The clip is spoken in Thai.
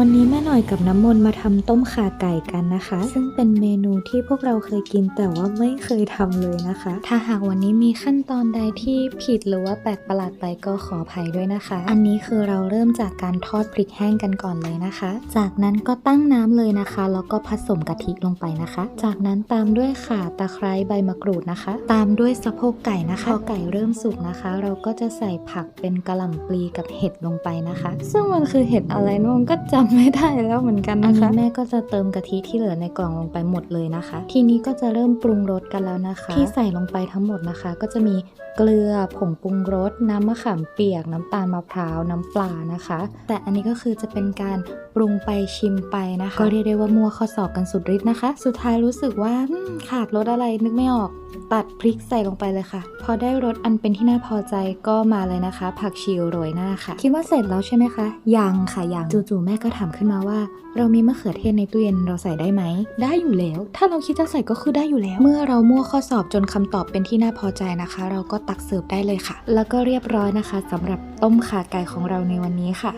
วันนี้แม่หน่อยกับน้ำมนต์มาทำต้มข่าไก่กันนะคะ ซึ่งเป็นเมนูที่พวกเราเคยกินแต่ว่าไม่เคยทำเลยนะคะ ถ้าหากวันนี้มีขั้นตอนใดที่ผิดหรือว่าแปลกประหลาดไปก็ขออภัยด้วยนะคะ อันนี้คือเราเริ่มจากการทอดพริกแห้งกันก่อนเลยนะคะ จากนั้นก็ตั้งน้ำเลยนะคะแล้วก็ผสมกะทิลงไปนะคะ จากนั้นตามด้วยข่าตะไคร้ใบมะกรูดนะคะ ตามด้วยสะโพกไก่นะคะพอไก่เริ่มสุกนะคะ เราก็จะใส่ผักเป็นกระหล่ำปลีกับเห็ดลงไปนะคะ ซึ่งมันคือเห็ดอะไรนุ่นก็จำไม่ได้แล้วเหมือนกันนะคะ แม่ก็จะเติมกะทิที่เหลือในกล่องลงไปหมดเลยนะคะ ทีนี้ก็จะเริ่มปรุงรสกันแล้วนะคะ ที่ใส่ลงไปทั้งหมดนะคะ ก็จะมีเกลือผงปรุงรสน้ำมะขามเปียก น้ำตาลมะพร้าวน้ำปลานะคะ แต่อันนี้ก็คือจะเป็นการปรุงไปชิมไปนะคะ ก็เรียกได้ว่ามัวข้อสอบกันสุดฤทธิ์นะคะ สุดท้ายรู้สึกว่าอืมขาดรสอะไรนึกไม่ออกตัดพริกใส่ลงไปเลยค่ะ พอได้รสอันเป็นที่น่าพอใจก็มาเลยนะคะ ผักชีโรยหน้าค่ะ คิดว่าเสร็จแล้วใช่ไหมคะ ยังค่ะยังจู่ๆแม่ก็ถามขึ้นมาว่า เรามีมะเขือเทศในตู้เย็นเราใส่ได้ไหม ได้อยู่แล้ว ถ้าเราคิดจะใส่ก็คือได้อยู่แล้ว เมื่อเรามั่วข้อสอบจนคำตอบเป็นที่น่าพอใจนะคะ เราก็ตักเสิร์ฟได้เลยค่ะ แล้วก็เรียบร้อยนะคะสำหรับต้มข่าไก่ของเราในวันนี้ค่ะ